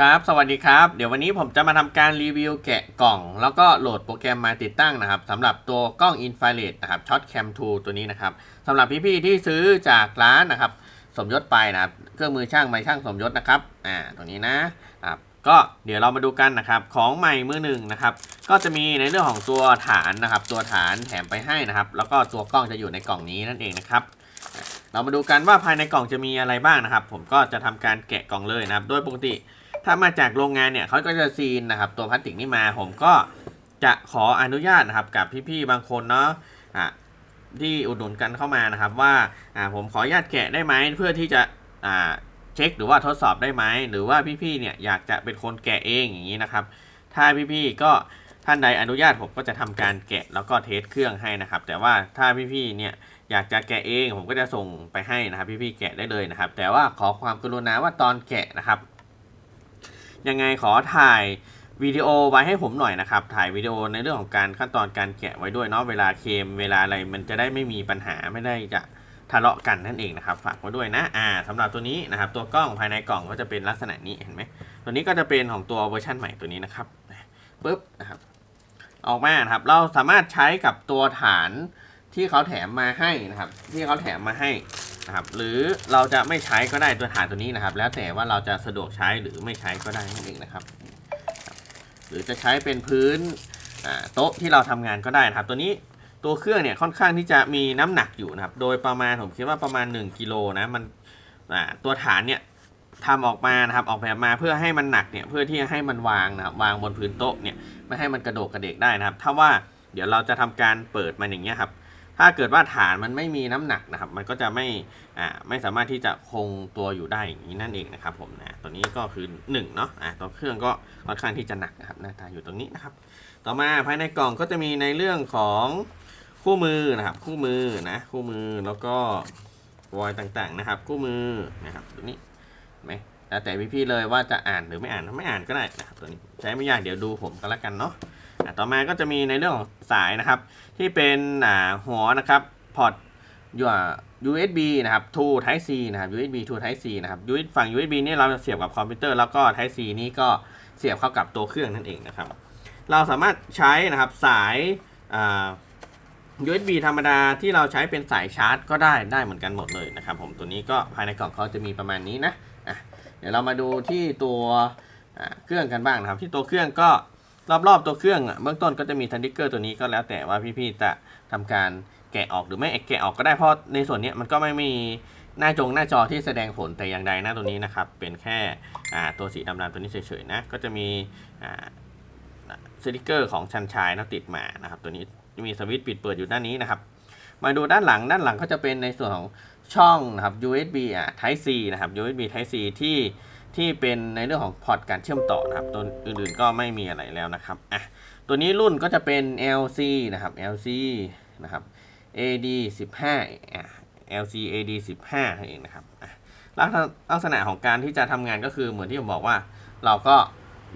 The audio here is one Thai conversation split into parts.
ครับ สวัสดีครับ เดี๋ยววันนี้ผมจะมาทำการรีวิวแกะกล่อง แล้วก็โหลดโปรแกรมมาติดตั้งนะครับสำหรับตัวกล้อง Infrared นะครับ Shot Cam 2ตัวนี้นะครับสำหรับพี่ๆที่ซื้อจากร้านนะครับ สมยศไปนะครับเครื่องมือช่างไม้ช่างสมยศนะครับอ่าตัวนี้นะครับก็เดี๋ยวเรามาดูกันนะครับของใหม่มือหนึ่งนะครับก็จะมีในเรื่องของตัวฐานนะครับ ตัวฐานแถมไปให้นะครับ แล้วก็ตัวกล้องจะอยู่ในกล่องนี้นั่นเองนะครับเรามาดูกันว่าภายในกล่องจะมีอะไรบ้างนะครับ ผมก็จะทำการแกะกล่องเลยนะครับ โดยปกติ ถ้ามาจากโรงงานเนี่ยเขาก็จะซีนนะครับ ตัวพลาสติกนี่มาผมก็จะขออนุญาตนะครับกับพี่ๆบางคนเนาะอะที่อุดหนุนกันเข้ามานะครับว่าอ่าผมขออนุญาตแกะได้ไหมเพื่อที่จะอ่าเช็คหรือว่าทดสอบได้ไหมหรือว่าพี่ๆเนี่ยอยากจะเป็นคนแกะเองอย่างนี้นะครับ ถ้าพี่ๆก็ท่านใดอนุญาตผมก็จะทำการแกะแล้วก็เทสเครื่องให้นะครับ แต่ว่าถ้าพี่ๆเนี่ยอยากจะแกะเองผมก็จะส่งไปให้นะครับ พี่ๆแกะได้เลยนะครับ แต่ว่าขอความกรุณาว่าตอนแกะนะครับ ยังไงขอถ่ายวิดีโอไว้ให้ผมหน่อยนะครับ ถ่ายวิดีโอในเรื่องของการขั้นตอนการแกะไว้ด้วยเนาะเวลาเคลมเวลาอะไรมันจะได้ไม่มีปัญหาไม่ได้จะทะเลาะกันนั่นเองนะครับฝากไว้ด้วยนะอ่าสำหรับตัวนี้นะครับ ตัวกล้องภายในกล่องก็จะเป็นลักษณะนี้เห็นไหมตัวนี้ก็จะเป็นของตัวเวอร์ชันใหม่ตัวนี้นะครับปึ๊บนะครับออกมานะครับ เราสามารถใช้กับตัวฐานที่เขาแถมมาให้นะครับ ที่เขาแถมมาให้ นะครับหรือเราจะไม่ใช้ก็ได้ตัวฐานตัวนี้นะครับ แล้วแต่ว่าเราจะสะดวกใช้หรือไม่ใช้ก็ได้นั่นเองนะครับ หรือจะใช้เป็นพื้นโต๊ะที่เราทำงานก็ได้นะครับ ตัวนี้ตัวเครื่องเนี่ยค่อนข้างที่จะมีน้ำหนักอยู่นะครับ โดยประมาณผมคิดว่าประมาณ 1กิโลนะมันตัวฐานเนี่ยทำออกมานะครับออกแบบมาเพื่อให้มันหนักเนี่ยเพื่อที่จะให้มันวางนะครับวางบนพื้นโต๊ะเนี่ยไม่ให้มันกระโดดกระเดกได้นะครับ ถ้าว่าเดี๋ยวเราจะทำการเปิดมันอย่างเงี้ยครับ ถ้าเกิดว่าฐานมันไม่มีน้ำหนักนะครับ มันก็จะไม่อ่าไม่สามารถที่จะคงตัวอยู่ได้อย่างนี้นั่นเองนะครับผมนะตัวนี้ก็คือ1เนาะอ่าตัวเครื่องก็ค่อนข้างที่จะหนักนะครับหน้าตาอยู่ตรงนี้นะครับ ต่อมาภายในกล่องก็จะมีในเรื่องของคู่มือนะครับ คู่มือนะคู่มือแล้วก็วอยต่างๆนะครับ คู่มือนะครับตัวนี้ไหมแล้วแต่พี่ๆเลยว่าจะอ่านหรือไม่อ่านไม่อ่านก็ได้นะครับตัวนี้ใช้ไม่ยากเดี๋ยวดูผมกันละกันเนาะ ต่อมาก็จะมีในเรื่องของสายนะครับ ที่เป็นหัวนะครับพอร์ต USB นะครับ to Type C นะครับ USB to Type C นะครับ USB ฝั่ง USB นี่เราจะเสียบกับคอมพิวเตอร์แล้วก็ Type C นี่ก็เสียบเข้ากับตัวเครื่องนั่นเองนะครับ เราสามารถใช้นะครับสาย USB ธรรมดาที่เราใช้เป็นสายชาร์จ ก็ได้ได้เหมือนกันหมดเลยนะครับ ผมตัวนี้ก็ภายในกล่องเขาจะมีประมาณนี้นะะเดี๋ยวเรามาดูที่ตัวเครื่องกันบ้างนะครับ ที่ตัวเครื่องก็ รอบๆตัวเครื่องอะเบื้องต้นก็จะมีทันดิกเกอร์ตัวนี้ก็แล้วแต่ว่าพี่ๆจะทำการแกะออกหรือไม่แกะออกก็ได้เพราะในส่วนนี้มันก็ไม่มีหน้าจงหน้าจอที่แสดงผลแต่อย่างใดนะตัวนี้นะครับ เป็นแค่ตัวสีดำๆตัวนี้เฉยๆนะก็จะมีสติกเกอร์ของชันชายนะติดมานะครับ ตัวนี้มีสวิตช์ปิดเปิดอยู่ด้านนี้นะครับ มาดูด้านหลังด้านหลังก็จะเป็นในส่วนของช่องนะครับ USB อะ Type C นะครับ USB Type C ที่ ที่เป็นในเรื่องของพอร์ตการเชื่อมต่อนะครับ ตัวอื่นๆก็ไม่มีอะไรแล้วนะครับอะตัวนี้รุ่นก็จะเป็น LC นะครับ LC นะครับ AD 15อะ LC AD 15นั่นเองนะครับลักษณะของการที่จะทำงานก็คือเหมือนที่ผมบอกว่า เราก็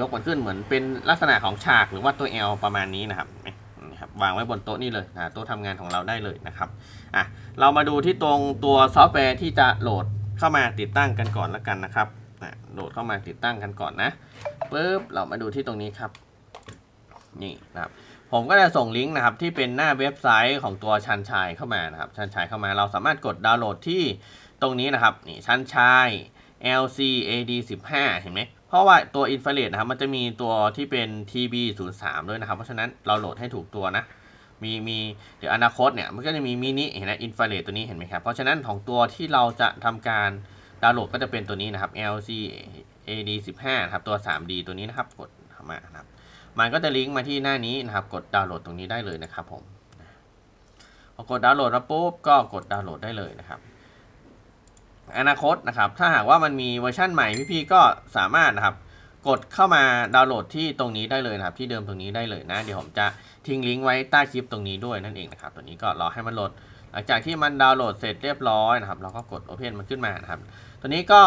ยกมันขึ้นเหมือนเป็นลักษณะของฉากหรือว่าตัว L ประมาณนี้นะครับนี่ครับวางไว้บนโต๊ะนี่เลยนะโต๊ะทำงานของเราได้เลยนะครับอะเรามาดูที่ตรงตัวซอฟต์แวร์ที่จะโหลดเข้ามาติดตั้งกันก่อนแล้วกันนะครับ โหลดเข้ามาติดตั้งกันก่อนนะปุ๊บเรามาดูที่ตรงนี้ครับ นี่นะครับ ผมก็จะส่งลิงก์นะครับที่เป็นหน้าเว็บไซต์ของตัวชันชายเข้ามานะครับ ชันชายเข้ามาเราสามารถกดดาวน์โหลดที่ตรงนี้นะครับ นี่ชันชาย LCAD 15เห็นไหมเพราะว่าตัวอินฟราเรดนะครับ มันจะมีตัวที่เป็น TB 0 3ด้วยนะครับ เพราะฉะนั้นเราโหลดให้ถูกตัวนะมีมีเดี๋ยวอนาคตเนี่ยมันก็จะมีมินิเห็นไหมอินฟราเรดตัวนี้เห็นไหมครับ เพราะฉะนั้นของตัวที่เราจะทำการ ดาวน์โหลดก็จะเป็นตัวนี้นะครับ LCAD 15นะครับ ตัว 3D ตัวนี้นะครับ กดเข้ามานะครับ มันก็จะลิงก์มาที่หน้านี้นะครับ กดดาวน์โหลดตรงนี้ได้เลยนะครับผมพอกดดาวน์โหลดแล้วปุ๊บก็กดดาวน์โหลดได้เลยนะครับ อนาคตนะครับ ถ้าหากว่ามันมีเวอร์ชั่นใหม่พี่ๆก็สามารถนะครับ กดเข้ามาดาวน์โหลดที่ตรงนี้ได้เลยนะครับ ที่เดิมตรงนี้ได้เลยนะ เดี๋ยวผมจะทิ้งลิงก์ไว้ใต้คลิปตรงนี้ด้วยนั่นเองนะครับ ตัวนี้ก็รอให้มันโหลด หลังจากที่มันดาวน์โหลดเสร็จเรียบร้อยนะครับ เราก็กด Open มันขึ้นมานะครับ ตัวนี้ก็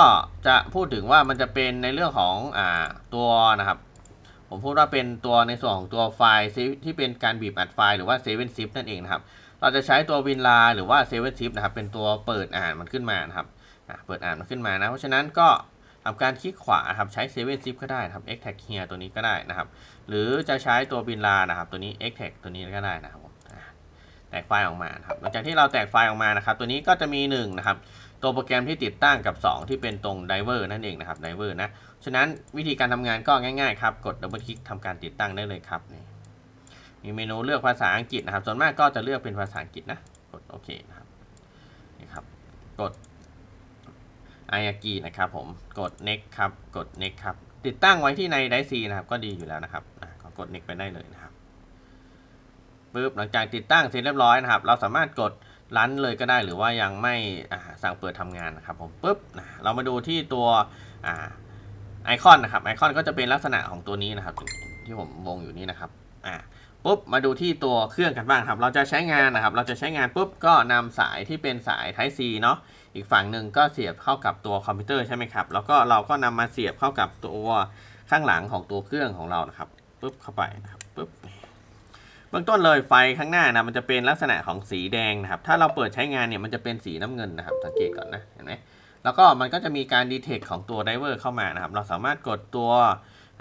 จะพูดถึงว่ามันจะเป็นในเรื่องของอ่าตัวนะครับ ผมพูดว่าเป็นตัวในส่วนของตัวไฟล์ที่เป็นการบีบอัดไฟล์หรือว่า 7 zip นั่นเองนะครับ เราจะใช้ตัววินลาหรือว่า 7 zip นะครับ เป็นตัวเปิดอ่านมันขึ้นมานะครับเปิดอ่านมันขึ้นมานะ เพราะฉะนั้นก็ทำการคลิกขวาครับใช้ 7 zip ก็ได้ครับ x tag here ตัวนี้ก็ได้นะครับ หรือจะใช้ตัวบินลานะครับ ตัวนี้ x tag ตัวนี้ก็ได้นะครับ กไฟล์ออกมาครับหลังจากที่เราแตกไฟล์ออกมานะครับ ตัวนี้ก็จะมี1นะครับตัวโปรแกรมที่ติดตั้งกับ 2 ที่เป็นตรง driver นั่นเองนะครับ driver นะฉะนั้นวิธีการทำงานก็ง่ายๆครับกดดับเบิลคลิกทำการติดตั้งได้เลยครับนี่มีเมนูเลือกภาษาอังกฤษนะครับ ส่วนมากก็จะเลือกเป็นภาษาอังกฤษนะกดโอเคนะครับนี่ครับกดไอายากินะครับผมกด next ครับกด next ครับติดตั้งไว้ที่ในไดซีนะครับก็ดีอยู่แล้วนะครับก็กด next ไปได้เลยนะครับ ปึ๊บหลังจากติดตั้งเสร็จเรียบร้อยนะครับ เราสามารถกดรันเลยก็ได้หรือว่ายังไม่สั่งเปิดทำงานนะครับผมปึ๊บนะเรามาดูที่ตัวอไอคอนนะครับไอคอนก็จะเป็นลักษณะของตัวนี้นะครับ ที่ผมวงอยู่นี้นะครับอ่าปุ๊บมาดูที่ตัวเครื่องกันบ้างครับ เราจะใช้งานนะครับ เราจะใช้งานปุ๊บก็นำสายที่เป็นสาย Type C เนาะอีกฝั่งหนึ่งก็เสียบเข้ากับตัวคอมพิวเตอร์ใช่ไหมครับแล้วก็เราก็นำมาเสียบเข้ากับตัวข้างหลังของตัวเครื่องของเรานะครับปุ๊บเข้าไปนะครับปุ๊บเบื้องต้นเลยไฟข้างหน้านะมันจะเป็นลักษณะของสีแดงนะครับ ถ้าเราเปิดใช้งานเนี่ยมันจะเป็นสีน้ำเงินนะครับ สังเกตก่อนนะเห็นไหมแล้วก็มันก็จะมีการดีเทคของตัวไดเวอร์เข้ามานะครับ เราสามารถกดตัว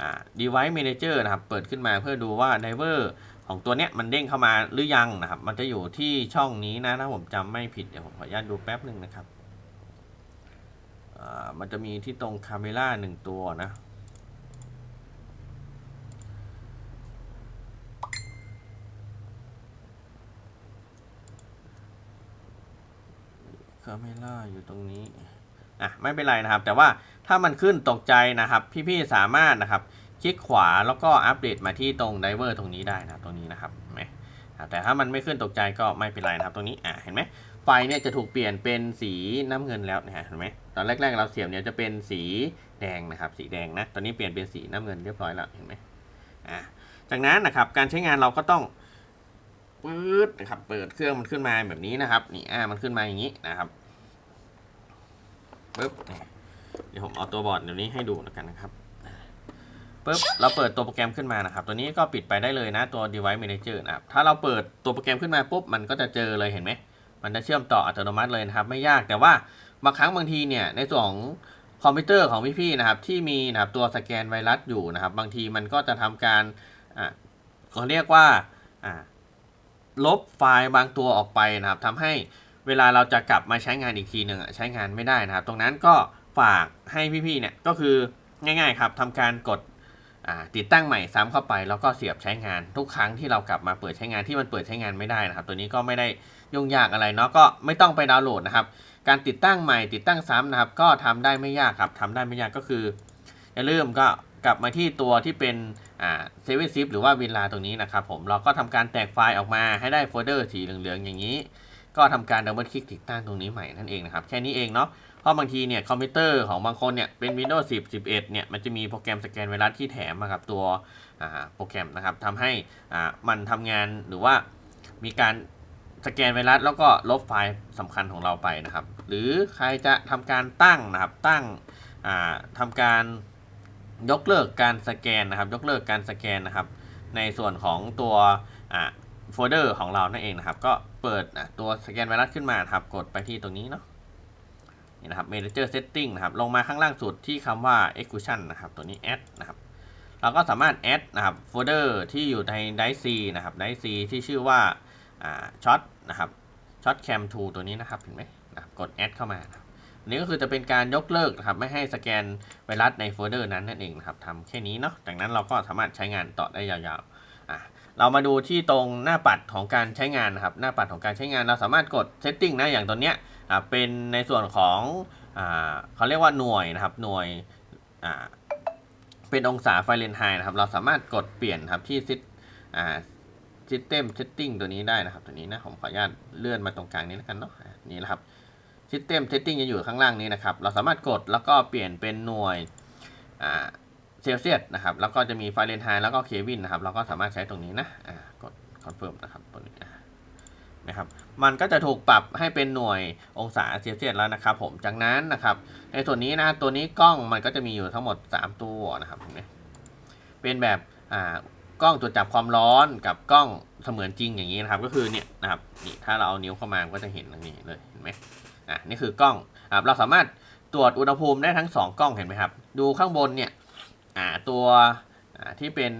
อ่า device manager นะครับ เปิดขึ้นมาเพื่อดูว่าไดเวอร์ของตัวเนี้ยมันเด้งเข้ามาหรือยังนะครับ มันจะอยู่ที่ช่องนี้นะถ้าผมจำไม่ผิดเดี๋ยวผมขออนุญาตดูแป๊บหนึ่งนะครับอ่ามันจะมีที่ตรงคาเมล่าหนึ่งตัวนะ คาเมล่าอยู่ตรงนี้อะไม่เป็นไรนะครับ แต่ว่าถ้ามันขึ้นตกใจนะครับ พี่ๆสามารถนะครับ คลิกขวาแล้วก็อัปเดตมาที่ตรงไดเวอร์ตรงนี้ได้นะตรงนี้นะครับไหมแต่ถ้ามันไม่ขึ้นตกใจก็ไม่เป็นไรนะครับตรงนี้อะเห็นไหมไฟเนี่ยจะถูกเปลี่ยนเป็นสีน้ำเงินแล้วนะฮะเห็นไหมตอนแรกๆเราเสียบเนี่ยจะเป็นสีแดงนะครับ สีแดงนะตอนนี้เปลี่ยนเป็นสีน้ำเงินเรียบร้อยแล้วเห็นไหมอ่าจากนั้นนะครับการใช้งานเราก็ต้องปื๊ดนะครับเปิดเครื่องมันขึ้นมาแบบนี้นะครับนี่อ่ามันขึ้นมาอย่างนี้นะครับ ปึ๊บนี่เดี๋ยวผมเอาตัวบอร์ดเดี๋ยวนี้ให้ดูแล้วกันนะครับปึ๊บเราเปิดตัวโปรแกรมขึ้นมานะครับ ตัวนี้ก็ปิดไปได้เลยนะตัว device manager นะครับถ้าเราเปิดตัวโปรแกรมขึ้นมาปุ๊บมันก็จะเจอเลยเห็นไหมมันจะเชื่อมต่ออัตโนมัติเลยนะครับ ไม่ยากแต่ว่าบางครั้งบางทีเนี่ยในส่วนของคอมพิวเตอร์ของพี่ๆนะครับ ที่มีนะครับตัวสแกนไวรัสอยู่นะครับ บางทีมันก็จะทำการอ่าเขาเรียกว่าอ่าลบไฟล์บางตัวออกไปนะครับทำให้ เวลาเราจะกลับมาใช้งานอีกทีหนึ่งใช้งานไม่ได้นะครับ ตรงนั้นก็ฝากให้พี่ๆเนี่ยก็คือง่ายๆครับทำการกดติดตั้งใหม่ซ้ำเข้าไปแล้วก็เสียบใช้งานทุกครั้งที่เรากลับมาเปิดใช้งานที่มันเปิดใช้งานไม่ได้นะครับ ตัวนี้ก็ไม่ได้ยุ่งยากอะไรเนาะก็ไม่ต้องไปดาวน์โหลดนะครับ การติดตั้งใหม่ติดตั้งซ้ำนะครับ ก็ทำได้ไม่ยากครับทำได้ไม่ยากก็คืออย่าลืมก็กลับมาที่ตัวที่เป็นเซเว่นซิปหรือว่าวินลาตรงนี้นะครับผมเราก็ทำการแตกไฟล์ออกมาให้ได้โฟลเดอร์สีเหลืองๆอย่างนี้ ก็ทำการดับเบิลคลิกติดตั้งตรงนี้ใหม่นั่นเองนะครับ แค่นี้เองเนาะเพราะบางทีเนี่ยคอมพิวเตอร์ของบางคนเนี่ยเป็น Windows 10 11เนี่ยมันจะมีโปรแกรมสแกนไวรัสที่แถมมากับตัวโปรแกรมนะครับทำให้อ่ามันทำงานหรือว่ามีการสแกนไวรัสแล้วก็ลบไฟล์สำคัญของเราไปนะครับ หรือใครจะทำการตั้งนะครับตั้งอ่าทำการยกเลิกการสแกนนะครับ ยกเลิกการสแกนนะครับ ในส่วนของตัวอ่าโฟลเดอร์ของเรานั่นเองนะครับ ก็ เปิดอะตัวสแกนไวรัสขึ้นมาครับกดไปที่ตรงนี้เนาะนี่นะครับ Manager Setting นะครับลงมาข้างล่างสุดที่คำว่า Execution นะครับตัวนี้ Add นะครับเราก็สามารถ add นะครับโฟลเดอร์ที่อยู่ใน Drive C นะครับ Drive C ที่ชื่อว่าอ่าช็อตนะครับช็อตแคมทูตัวนี้นะครับเห็นไหมนะครับกดแอดเข้ามานะครับอันนี้ก็คือจะเป็นการยกเลิกนะครับไม่ให้สแกนไวรัสในโฟลเดอร์นั้นนั่นเองนะครับทำแค่นี้เนาะจากนั้นเราก็สามารถใช้งานต่อได้ยาวๆ เรามาดูที่ตรงหน้าปัดของการใช้งานนะครับ หน้าปัดของการใช้งานเราสามารถกด setting นะอย่างตัวเนี้ยเป็นในส่วนของอเขาเรียกว่าหน่วยนะครับหน่วยเป็นองศาไฟเรนไฮน์นะครับ เราสามารถกดเปลี่ยนครับที่ซิอ่า System Setting ตัวนี้ได้นะครับ ตัวนี้นะผมขออนุญาตเลื่อนมาตรงกลางนี้แล้วกันเนาะนี่นะครับ System Setting จะอยู่ข้างล่างนี้นะครับ เราสามารถกดแล้วก็เปลี่ยนเป็นหน่วยอ เซลเซียสนะครับ แล้วก็จะมีฟาเรนไฮน์แล้วก็เควินนะครับ เราก็สามารถใช้ตรงนี้นะอ่ากดคอนเฟิร์มนะครับตัวนี้นะครับ มันก็จะถูกปรับให้เป็นหน่วยองศาเซลเซียสแล้วนะครับผม จากนั้นนะครับ ในส่วนนี้นะตัวนี้กล้องมันก็จะมีอยู่ทั้งหมด 3 ตัวนะครับเนไหมเป็นแบบอ่ากล้องตรวจจับความร้อนกับกล้องเสมือนจริงอย่างนี้นะครับ ก็คือเนี่ยนะครับนี่ถ้าเราเอานิ้วเข้ามาก็จะเห็นตรงนี้เลยเห็นไหมอะนี่คือกล้องอะเราสามารถตรวจอุณหภูมิได้ทั้งสองกล้องเห็นไหมครับ ดูข้างบนเนี่ย ตัวอ่าที่เป็น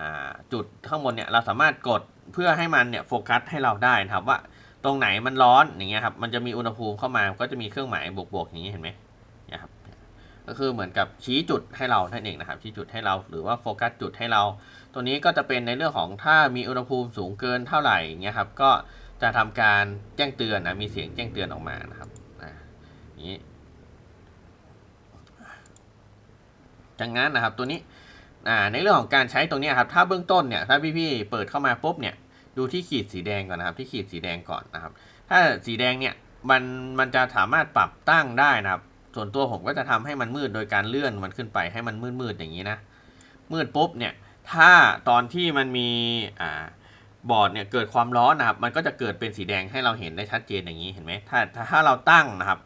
อ่าจุดข้างบนเนี่ยเราสามารถกดเพื่อให้มันเนี่ยโฟกัสให้เราได้นะครับว่าตรงไหนมันร้อนอย่างเงี้ยครับมันจะมีอุณหภูมิเข้ามาก็จะมีเครื่องหมายบวกๆอย่างนี้เห็นไหมนี่ยครับก็คือเหมือนกับชี้จุดให้เรานั่นเองนะครับชี้จุดให้เราหรือว่าโฟกัสจุดให้เรา ตัวนี้ก็จะเป็นในเรื่องของถ้ามีอุณหภูมิสูงเกินเท่าไหร่เงี้ยครับก็จะทำการแจ้งเตือนนะมีเสียงแจ้งเตือนออกมานะครับอ่าอ ย่างนี้จากนั้นนะครับตัวนี้ในเรื่องของการใช้ตรงนี้ครับถ้าเบื้องต้นเนี่ยถ้าพี่ๆเปิดเข้ามาปุ๊บเนี่ยดูที่ขีดสีแดงก่อนนะครับ ที่ขีดสีแดงก่อนนะครับ ถ้าสีแดงเนี่ยมันมันจะสามารถปรับตั้งได้นะครับ ส่วนตัวผมก็จะทำให้มันมืดโดยการเลื่อนมันขึ้นไปให้มันมืดๆอย่างนี้นะมืดปุ๊บเนี่ยถ้าตอนที่มันมีอ่าบอร์ดเนี่ยเกิดความร้อนนะครับมันก็จะเกิดเป็นสีแดงให้เราเห็นได้ชัดเจนอย่างนี้เห็นไหมถ้าถ้าถ้าเราตั้งนะครับ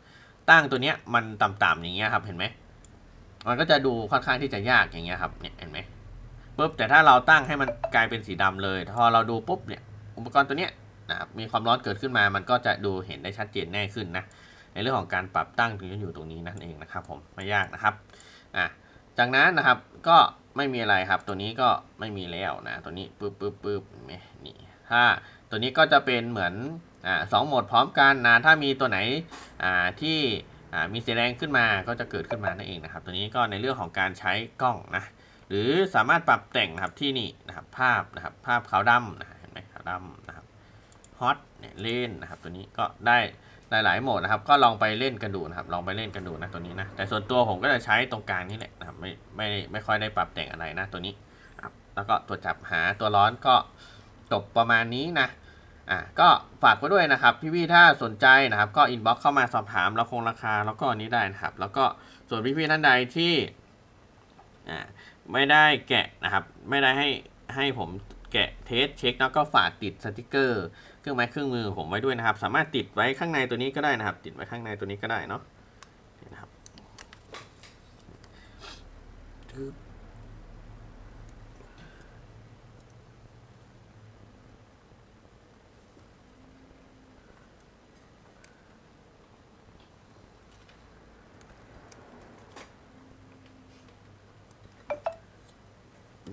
ตั้งตัวเนี้ยมันต่ำๆอย่างเงี้ยครับเห็นไหม มันก็จะดูค่อนข้างที่จะยากอย่างเงี้ยครับเนี่ยเห็นไหมปุ๊บแต่ถ้าเราตั้งให้มันกลายเป็นสีดำเลยพอเราดูปุ๊บเนี่ยอุปกรณ์ตัวเนี้ยนะครับมีความร้อนเกิดขึ้นมามันก็จะดูเห็นได้ชัดเจนแน่ขึ้นนะในเรื่องของการปรับตั้งถึงจะอยู่ตรงนี้นั่นเองนะครับ ผมไม่ยากนะครับอะจากนั้นนะครับก็ไม่มีอะไรครับ ตัวนี้ก็ไม่มีแล้วนะตัวนี้ปึ๊บปึ๊บปึ๊บเห็นไหมนี่ถ้าตัวนี้ก็จะเป็นเหมือนอ่าสองโหมดพร้อมกันนะถ้ามีตัวไหนอ่าที่ มีสีแดงขึ้นมาก็จะเกิดขึ้นมานั่นเองนะครับ ตัวนี้ก็ในเรื่องของการใช้กล้องนะหรือสามารถปรับแต่งนะครับที่นี่นะครับภาพนะครับภาพขาวดำนะเห็นไหมขาวดำนะครับฮอตเนี่ยเล่นนะครับตัวนี้ก็ได้หลายๆโหมดนะครับก็ลองไปเล่นกันดูนะครับลองไปเล่นกันดูนะตัวนี้นะแต่ส่วนตัวผมก็จะใช้ตรงกลางนี่แหละนะครับไม่ไม่ไม่ค่อยได้ปรับแต่งอะไรนะตัวนี้แล้วก็ตัวจับหาตัวร้อนก็จบประมาณนี้นะ อะก็ฝากไว้ด้วยนะครับ พี่ๆถ้าสนใจนะครับ ก็อินบ็อกซ์เข้ามาสอบถามราคงราคาแล้วก็อันนี้ได้นะครับ แล้วก็ส่วนพี่ๆท่านใดที่อ่าไม่ได้แกะนะครับ ไม่ได้ให้ให้ผมแกะเทสเช็คแล้วก็ฝากติดสติกเกอร์เครื่องไม้เครื่องมือผมไว้ด้วยนะครับ สามารถติดไว้ข้างในตัวนี้ก็ได้นะครับ ติดไว้ข้างในตัวนี้ก็ได้เนาะนะครับ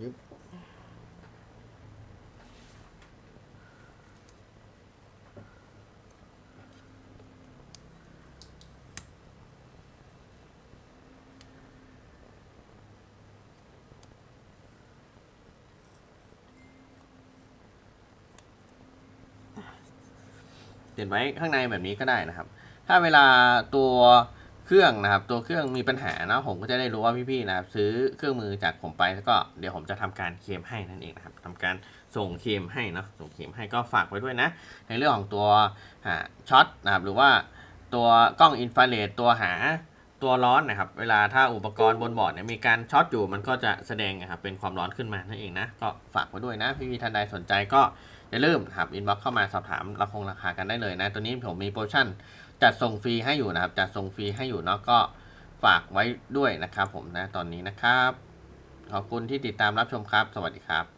ยึบติดไว้ข้างในแบบนี้ก็ได้นะครับ ถ้าเวลาตัว เครื่องนะครับ ตัวเครื่องมีปัญหานะผมก็จะได้รู้ว่าพี่ๆนะครับซื้อเครื่องมือจากผมไปแล้วก็เดี๋ยวผมจะทำการเคลมให้นั่นเองนะครับทำการส่งเคลมให้เนาะส่งเคลมให้ก็ฝากไว้ด้วยนะ ในเรื่องของตัวหาช็อตนะครับหรือว่าตัวกล้องอินฟราเรดตัวหาตัวร้อนนะครับ เวลาถ้าอุปกรณ์บนบอร์ดเนี่ยมีการช็อตอยู่มันก็จะแสดงนะครับเป็นความร้อนขึ้นมานั่นเองนะก็ฝากไว้ด้วยนะพี่ๆท่านใดสนใจก็อย่าลืมครับอินบ็อกเข้ามาสอบถามราคงราคากันได้เลยนะ ตัวนี้ผมมีโปรโมชั่น จัดส่งฟรีให้อยู่นะครับ จัดส่งฟรีให้อยู่เนาะก็ฝากไว้ด้วยนะครับผมนะตอนนี้นะครับ ขอบคุณที่ติดตามรับชมครับ สวัสดีครับ